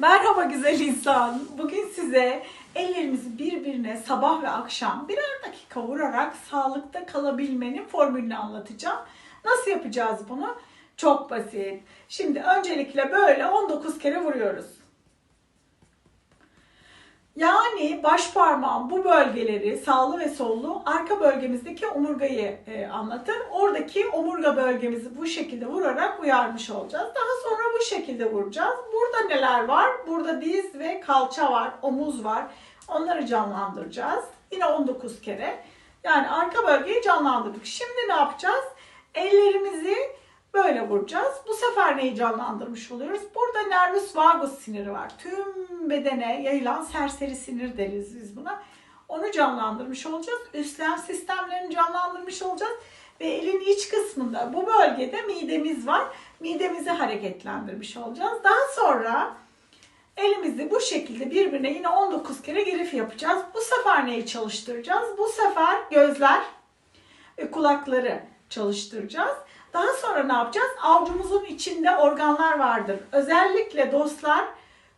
Merhaba güzel insan. Bugün size ellerimizi birbirine sabah ve akşam birer dakika vurarak sağlıkta kalabilmenin formülünü anlatacağım. Nasıl yapacağız bunu? Çok basit. Şimdi öncelikle böyle 19 kere vuruyoruz. Yani baş parmağın bu bölgeleri sağlı ve sollu arka bölgemizdeki omurgayı e, anlatır. Oradaki omurga bölgemizi bu şekilde vurarak uyarmış olacağız. Daha sonra bu şekilde vuracağız. Burada neler var? Burada diz ve kalça var, omuz var. Onları canlandıracağız. Yine 19 kere. Yani arka bölgeyi canlandırdık. Şimdi ne yapacağız? Ellerimizi böyle vuracağız. Bu sefer neyi canlandırmış oluyoruz? Burada nervus vagus siniri var. Tüm bedene yayılan serseri sinir deriz biz buna. Onu canlandırmış olacağız. Üstlem sistemlerini canlandırmış olacağız. Ve elin iç kısmında bu bölgede midemiz var. Midemizi hareketlendirmiş olacağız. Daha sonra elimizi bu şekilde birbirine yine 19 kere grif yapacağız. Bu sefer neyi çalıştıracağız? Bu sefer gözler ve kulakları çalıştıracağız. Daha sonra ne yapacağız? Avucumuzun içinde organlar vardır. Özellikle dostlar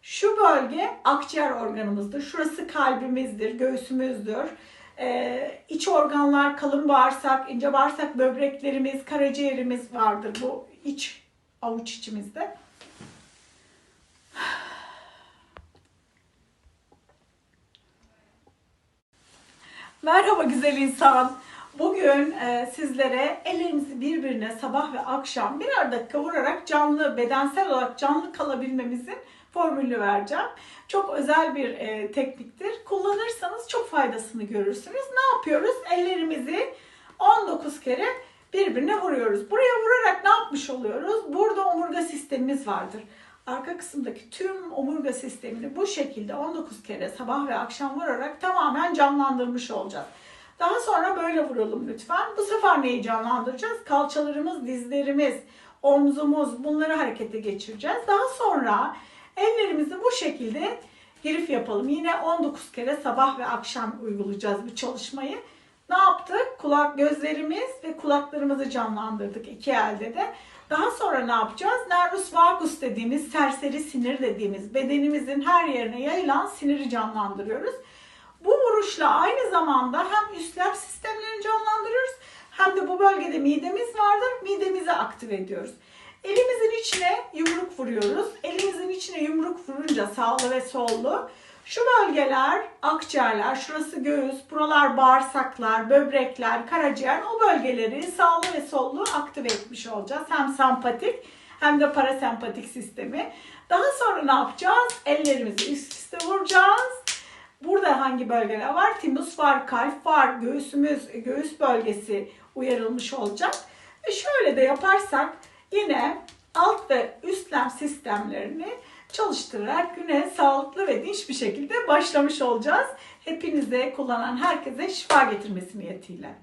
şu bölge akciğer organımızdır. Şurası kalbimizdir, göğsümüzdür. Ee, iç organlar kalın bağırsak, ince bağırsak, böbreklerimiz, karaciğerimiz vardır bu iç avuç içimizde. Merhaba güzel insan. Bugün e, sizlere ellerimizi birbirine sabah ve akşam birer dakika vurarak canlı, bedensel olarak canlı kalabilmemizin formülünü vereceğim. Çok özel bir e, tekniktir. Kullanırsanız çok faydasını görürsünüz. Ne yapıyoruz? Ellerimizi 19 kere birbirine vuruyoruz. Buraya vurarak ne yapmış oluyoruz? Burada omurga sistemimiz vardır. Arka kısımdaki tüm omurga sistemini bu şekilde 19 kere sabah ve akşam vurarak tamamen canlandırmış olacağız. Daha sonra böyle vuralım lütfen. Bu sefer neyi canlandıracağız? Kalçalarımız, dizlerimiz, omzumuz bunları harekete geçireceğiz. Daha sonra ellerimizi bu şekilde grif yapalım. Yine 19 kere sabah ve akşam uygulayacağız bu çalışmayı. Ne yaptık? Kulak gözlerimiz ve kulaklarımızı canlandırdık iki elde de. Daha sonra ne yapacağız? Nervus vagus dediğimiz serseri sinir dediğimiz bedenimizin her yerine yayılan siniri canlandırıyoruz. Vuruşla aynı zamanda hem üstlem sistemlerini canlandırıyoruz hem de bu bölgede midemiz vardır. Midemizi aktive ediyoruz. Elimizin içine yumruk vuruyoruz. Elimizin içine yumruk vurunca sağlı ve sollu şu bölgeler akciğerler, şurası göğüs, buralar bağırsaklar, böbrekler, karaciğer o bölgeleri sağlı ve sollu aktive etmiş olacağız. Hem sempatik hem de parasempatik sistemi. Daha sonra ne yapacağız? Ellerimizi üst üste vuracağız. Burada hangi bölgeler var? Timus var, kalp var, göğsümüz, göğüs bölgesi uyarılmış olacak. Ve şöyle de yaparsak yine alt ve üstlem sistemlerini çalıştırarak güne sağlıklı ve dinç bir şekilde başlamış olacağız. Hepinize kullanan herkese şifa getirmesi niyetiyle.